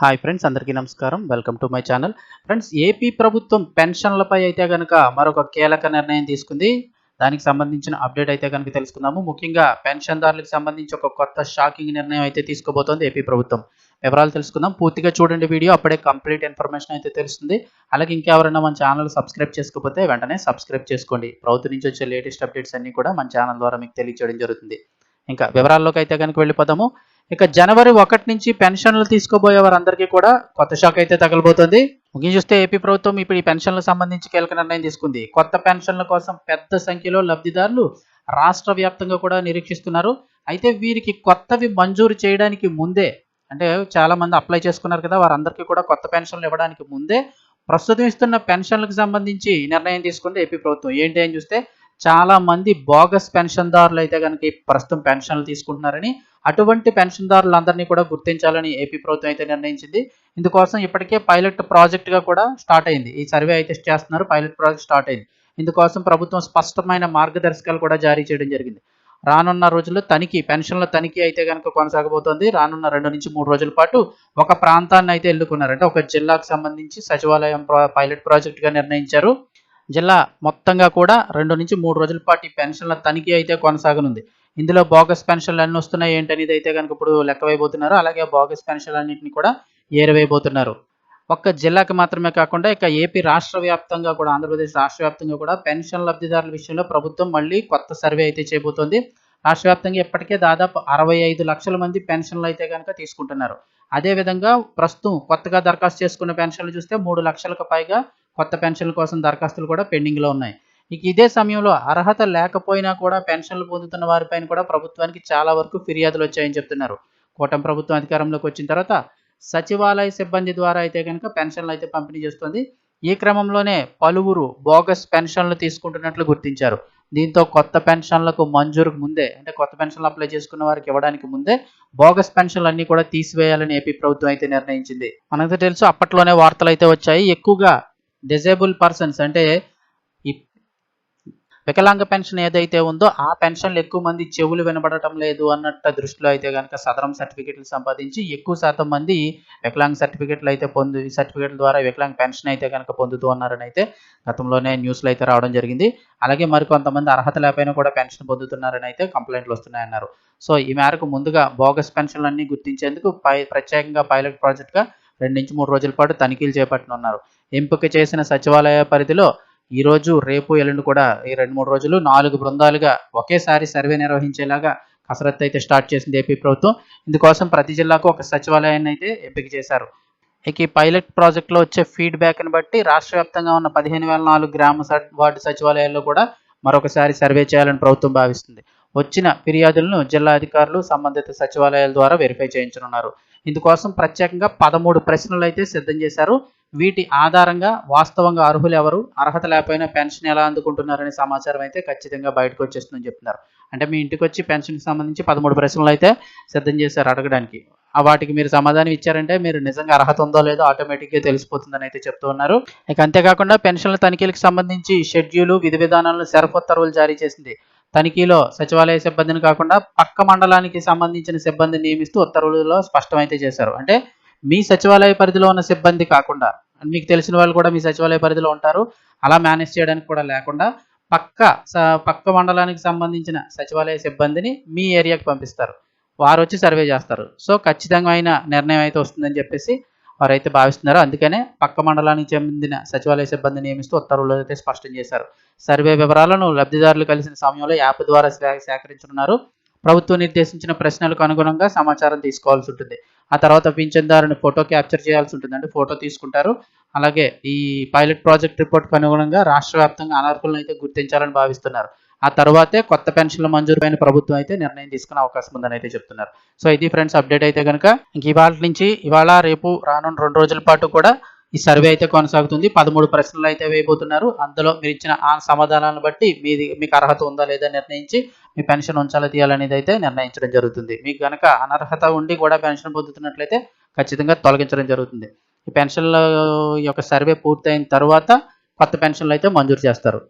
Hi friends అందరికీ నమస్కారం. Welcome to my channel. Friends AP ప్రభుత్వం పెన్షన్లపై అయితే కనుక మరొక కీలక నిర్ణయం తీసుకుంది. దానికి సంబంధించిన అప్డేట్ అయితే కనుక తెలుసుకుందాము. ముఖ్యంగా పెన్షన్దారులకు సంబంధించి ఒక కొత్త షాకింగ్ నిర్ణయం అయితే తీసుకోబోతోంది ఏపీ ప్రభుత్వం. వివరాలు తెలుసుకుందాం. పూర్తిగా చూడండి వీడియో అప్పుడే కంప్లీట్ ఇన్ఫర్మేషన్ అయితే తెలుస్తుంది. అలాగే ఇంకెవరైనా మన ఛానల్ సబ్స్క్రైబ్ చేసుకోకపోతే వెంటనే సబ్స్క్రైబ్ చేసుకోండి. ప్రభుత్వం నుంచి వచ్చే లేటెస్ట్ అప్డేట్స్ అన్ని కూడా మన ఛానల్ ద్వారా మీకు తెలియజేయడం జరుగుతుంది. ఇంకా వివరాల్లోకి అయితే కనుక వెళ్ళిపోదాము. ఇక జనవరి ఒకటి నుంచి పెన్షన్లు తీసుకోబోయే వారందరికీ కూడా కొత్త షాక్ అయితే తగలబోతుంది. ముఖ్యం చూస్తే ఏపీ ప్రభుత్వం ఇప్పుడు ఈ పెన్షన్లకు సంబంధించి కీలక నిర్ణయం తీసుకుంది. కొత్త పెన్షన్ల కోసం పెద్ద సంఖ్యలో లబ్ధిదారులు రాష్ట్ర వ్యాప్తంగా కూడా నిరీక్షిస్తున్నారు. అయితే వీరికి కొత్తవి మంజూరు చేయడానికి ముందే అంటే చాలా మంది అప్లై చేసుకున్నారు కదా వారందరికీ కూడా కొత్త పెన్షన్లు ఇవ్వడానికి ముందే ప్రస్తుతం ఇస్తున్న పెన్షన్లకు సంబంధించి నిర్ణయం తీసుకుంది ఏపీ ప్రభుత్వం. ఏంటి అని చూస్తే చాలా మంది బోగస్ పెన్షన్దారులు అయితే కనుక ప్రస్తుతం పెన్షన్లు తీసుకుంటున్నారని అటువంటి పెన్షన్దారులందరినీ కూడా గుర్తించాలని ఏపీ ప్రభుత్వం అయితే నిర్ణయించింది. ఇందుకోసం ఇప్పటికే పైలట్ ప్రాజెక్ట్గా కూడా స్టార్ట్ అయింది. ఈ సర్వే అయితే చేస్తున్నారు. పైలట్ ప్రాజెక్ట్ స్టార్ట్ అయింది. ఇందుకోసం ప్రభుత్వం స్పష్టమైన మార్గదర్శకాలు కూడా జారీ చేయడం జరిగింది. రానున్న రోజుల్లో తనిఖీ పెన్షన్ల తనిఖీ అయితే కనుక కొనసాగబోతోంది. రానున్న రెండు నుంచి మూడు రోజుల పాటు ఒక ప్రాంతాన్ని అయితే ఎల్లుకున్నారు అంటే ఒక జిల్లాకు సంబంధించి సచివాలయం పైలట్ ప్రాజెక్టుగా నిర్ణయించారు. జిల్లా మొత్తంగా కూడా రెండు నుంచి మూడు రోజుల పాటు ఈ పెన్షన్ల తనిఖీ అయితే కొనసాగనుంది. ఇందులో బోగస్ పెన్షన్లు అన్ని వస్తున్నాయి ఏంటనేది అయితే కనుక ఇప్పుడు లెక్కవైపోతున్నారు అలాగే బోగస్ పెన్షన్లన్నింటినీ కూడా ఏరవేయబోతున్నారు. ఒక్క జిల్లాకి మాత్రమే కాకుండా ఇక ఏపీ రాష్ట్ర వ్యాప్తంగా కూడా ఆంధ్రప్రదేశ్ రాష్ట్ర వ్యాప్తంగా కూడా పెన్షన్ లబ్ధిదారుల విషయంలో ప్రభుత్వం మళ్ళీ కొత్త సర్వే అయితే చేయబోతోంది రాష్ట్ర వ్యాప్తంగా ఇప్పటికే దాదాపు అరవై ఐదు లక్షల మంది పెన్షన్లు అయితే కనుక తీసుకుంటున్నారు. అదేవిధంగా ప్రస్తుతం కొత్తగా దరఖాస్తు చేసుకున్న పెన్షన్లు చూస్తే మూడు లక్షలకు పైగా కొత్త పెన్షన్ల కోసం దరఖాస్తులు కూడా పెండింగ్లో ఉన్నాయి. ఇక ఇదే సమయంలో అర్హత లేకపోయినా కూడా పెన్షన్లు పొందుతున్న వారిపైన కూడా ప్రభుత్వానికి చాలా వరకు ఫిర్యాదులు వచ్చాయని చెప్తున్నారు. కూటమి ప్రభుత్వం అధికారంలోకి వచ్చిన తర్వాత సచివాలయ సిబ్బంది ద్వారా అయితే కనుక పెన్షన్లు అయితే పంపిణీ చేస్తుంది. ఈ క్రమంలోనే పలువురు బోగస్ పెన్షన్లు తీసుకుంటున్నట్లు గుర్తించారు. దీంతో కొత్త పెన్షన్లకు మంజూరుకు ముందే అంటే కొత్త పెన్షన్లు అప్లై చేసుకున్న వారికి ఇవ్వడానికి ముందే బోగస్ పెన్షన్లు అన్ని కూడా తీసివేయాలని ఏపీ ప్రభుత్వం అయితే నిర్ణయించింది. మనకు తెలుసు అప్పట్లోనే వార్తలు అయితే వచ్చాయి. ఎక్కువగా డిజేబుల్ పర్సన్స్ అంటే ఈ వికలాంగ పెన్షన్ ఏదైతే ఉందో ఆ పెన్షన్లు ఎక్కువ మంది చెవులు వినబడటం లేదు అన్నట్టు దృష్టిలో అయితే కనుక సదరం సర్టిఫికెట్లు సంపాదించి ఎక్కువ శాతం మంది వికలాంగ సర్టిఫికెట్లు అయితే పొంది సర్టిఫికెట్ల ద్వారా వికలాంగ పెన్షన్ అయితే కనుక పొందుతూ ఉన్నారని అయితే గతంలోనే న్యూస్లో అయితే రావడం జరిగింది. అలాగే మరికొంతమంది అర్హత లేకపోయినా కూడా పెన్షన్ పొందుతున్నారని అయితే కంప్లైంట్లు వస్తున్నాయన్నారు. సో ఈ మేరకు ముందుగా బోగస్ పెన్షన్లన్నీ గుర్తించేందుకు పై ప్రత్యేకంగా పైలట్ ప్రాజెక్ట్గా రెండు నుంచి మూడు రోజుల పాటు తనిఖీలు చేపట్టనున్నారు. ఎంపిక చేసిన సచివాలయ పరిధిలో ఈరోజు రేపు ఎల్లుండి కూడా ఈ రెండు మూడు రోజులు నాలుగు బృందాలుగా ఒకేసారి సర్వే నిర్వహించేలాగా కసరత్తు అయితే స్టార్ట్ చేసింది ఏపీ ప్రభుత్వం. ఇందుకోసం ప్రతి జిల్లాకు ఒక సచివాలయాన్ని అయితే ఎంపిక చేశారు. ఇక ఈ పైలట్ ప్రాజెక్ట్లో వచ్చే ఫీడ్బ్యాక్ని బట్టి రాష్ట్ర వ్యాప్తంగా ఉన్న పదిహేను వేల నాలుగు గ్రామ వార్డు సచివాలయాల్లో కూడా మరొకసారి సర్వే చేయాలని ప్రభుత్వం భావిస్తుంది. వచ్చిన ఫిర్యాదులను జిల్లా అధికారులు సంబంధిత సచివాలయాల ద్వారా వెరిఫై చేయించనున్నారు. ఇందుకోసం ప్రత్యేకంగా పదమూడు ప్రశ్నలు అయితే సిద్ధం చేశారు. వీటి ఆధారంగా వాస్తవంగా అర్హులు ఎవరు అర్హత లేకపోయినా పెన్షన్ ఎలా అందుకుంటున్నారనే సమాచారం అయితే ఖచ్చితంగా బయటకు వచ్చేస్తుందని చెప్తున్నారు. అంటే మీ ఇంటికి వచ్చి పెన్షన్కి సంబంధించి పదమూడు ప్రశ్నలు అయితే సిద్ధం చేశారు అడగడానికి. ఆ వాటికి మీరు సమాధానం ఇచ్చారంటే మీరు నిజంగా అర్హత ఉందో లేదో ఆటోమేటిక్గా తెలిసిపోతుందని అయితే చెప్తూ ఉన్నారు. ఇక అంతేకాకుండా పెన్షన్ల తనిఖీలకు సంబంధించి షెడ్యూలు విధి విధానాలను ఉత్తర్వులు జారీ చేసింది. తనిఖీలో సచివాలయ సిబ్బందిని కాకుండా పక్క మండలానికి సంబంధించిన సిబ్బందిని నియమిస్తూ ఉత్తర్వులలో స్పష్టమైతే చేశారు. అంటే మీ సచివాలయ పరిధిలో ఉన్న సిబ్బంది కాకుండా మీకు తెలిసిన వాళ్ళు కూడా మీ సచివాలయ పరిధిలో ఉంటారు. అలా మేనేజ్ చేయడానికి కూడా లేకుండా పక్క స- పక్క మండలానికి సంబంధించిన సచివాలయ సిబ్బందిని మీ ఏరియాకి పంపిస్తారు. వారు వచ్చి సర్వే చేస్తారు. సో ఖచ్చితంగా అయిన నిర్ణయం అయితే వస్తుందని చెప్పేసి వారైతే భావిస్తున్నారు అందుకనే పక్క మండలానికి చెందిన సచివాలయ సిబ్బంది నియమిస్తూ ఉత్తర్వులు అయితే స్పష్టం చేశారు. సర్వే వివరాలను లబ్ధిదారులు కలిసిన సమయంలో యాప్ ద్వారా సేకరించనున్నారు. ప్రభుత్వం నిర్దేశించిన ప్రశ్నలకు అనుగుణంగా సమాచారం తీసుకోవాల్సి ఉంటుంది. ఆ తర్వాత పింఛన్దారుని ఫోటో క్యాప్చర్ చేయాల్సి ఉంటుంది అంటే ఫోటో తీసుకుంటారు. అలాగే ఈ పైలట్ ప్రాజెక్ట్ రిపోర్ట్కు అనుగుణంగా రాష్ట్ర వ్యాప్తంగా అనర్హులను అయితే గుర్తించాలని భావిస్తున్నారు. ఆ తర్వాతే కొత్త పెన్షన్ల మంజూరు పైన ప్రభుత్వం అయితే నిర్ణయం తీసుకునే అవకాశం ఉందని అయితే చెప్తున్నారు. సో ఇది ఫ్రెండ్స్ అప్డేట్ అయితే కనుక ఇంక ఇవాళ నుంచి ఇవాళ రేపు రానున్న రెండు రోజుల పాటు కూడా ఈ సర్వే అయితే కొనసాగుతుంది. పదమూడు ప్రశ్నలు అయితే వేయబోతున్నారు. అందులో మీరు ఇచ్చిన ఆ సమాధానాలను బట్టి మీది మీకు అర్హత ఉందా లేదా నిర్ణయించి మీ పెన్షన్ ఉంచాలా తీయాలనేది అయితే నిర్ణయించడం జరుగుతుంది. మీకు కనుక అనర్హత ఉండి కూడా పెన్షన్ పొందుతున్నట్లయితే ఖచ్చితంగా తొలగించడం జరుగుతుంది. ఈ పెన్షన్ల యొక్క సర్వే పూర్తయిన తర్వాత కొత్త పెన్షన్లు అయితే మంజూరు చేస్తారు.